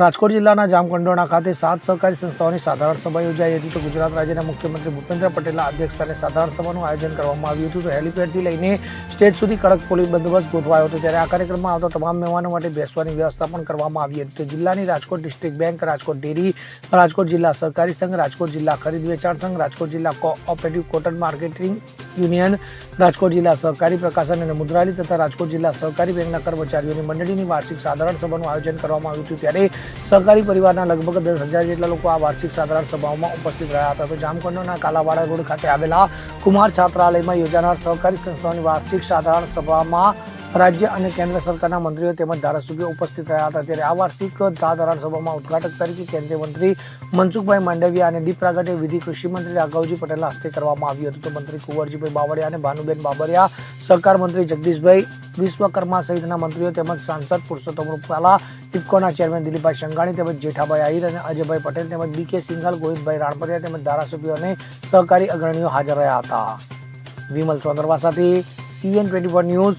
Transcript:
રાજકોટ જિલ્લાના જામકંડોરણા ખાતે સાત સહકારી સંસ્થાઓની સાધારણ સભા યોજાઈ હતી. તો ગુજરાત રાજ્યના મુખ્યમંત્રી ભૂપેન્દ્ર પટેલના અધ્યક્ષસ્થાને સાધારણ સભાનું આયોજન કરવામાં આવ્યું હતું. તો હેલિપેડથી લઈને સ્ટેજ સુધી કડક પોલીસ બંદોબસ્ત ગોઠવાયો હતો. ત્યારે આ કાર્યક્રમમાં આવતા તમામ મહેમાનો માટે બેસવાની વ્યવસ્થા પણ કરવામાં આવી હતી. તો જિલ્લાની Rajkot district bank, Rajkot dairy, Rajkot જિલ્લા સહકારી સંઘ, રાજકોટ જિલ્લા ખરીદ વેચાણ સંઘ, રાજકોટ જિલ્લા cooperative cotton marketing union, Rajkot જિલ્લા સહકારી પ્રકાશન અને મુદ્રાલય તથા રાજકોટ જિલ્લા સહકારી બેંકના કર્મચારીઓની મંડળીની વાર્ષિક સાધારણ સભાનું આયોજન કરવામાં આવ્યું હતું. ત્યારે સહકારી પરિવારના લગભગ દસ હજાર જેટલા લોકો આ વાર્ષિક સાધારણ સભાઓમાં ઉપસ્થિત રહ્યા હતા. તો જામકંડોના કાલાવાડા રોડ ખાતે આવેલા કુમાર છાત્રાલયમાં યોજાનાર સહકારી સંસ્થાઓની વાર્ષિક સાધારણ સભામાં રાજ્ય અને કેન્દ્ર સરકારના મંત્રીઓ તેમજ ધારાસભ્યો ઉપસ્થિત રહ્યા હતા. ત્યારે આ વાર્ષિક ધારાધારણ સભામાં ઉદઘાટક તરીકે કેન્દ્રીય મંત્રી મનસુખભાઈ માંડવિયા અને દીપ પ્રાગટ્ય વિધિ કૃષિ મંત્રી રાઘવજી પટેલના હસ્તે કરવામાં આવ્યું હતું. તો મંત્રી કુંવરજીભાઈ બાવળિયા અને ભાનુબેન બાબરિયા, સહકાર મંત્રી જગદીશભાઈ વિશ્વકર્મા સહિતના મંત્રીઓ તેમજ સાંસદ પુરુષોત્તમ રૂપાલા, ઇફકોના ચેરમેન દિલીપભાઈ શંગાણી તેમજ જેઠાભાઈ આહિર અને અજયભાઈ પટેલ તેમજ બી કે સિંઘલ, ગોવિંદભાઈ રાણપરિયા તેમજ ધારાસભ્યો અને સહકારી અગ્રણીઓ હાજર રહ્યા હતા. વિમલ ચોંદરવા સાથે સીએન ટ્વેન્ટી ન્યૂઝ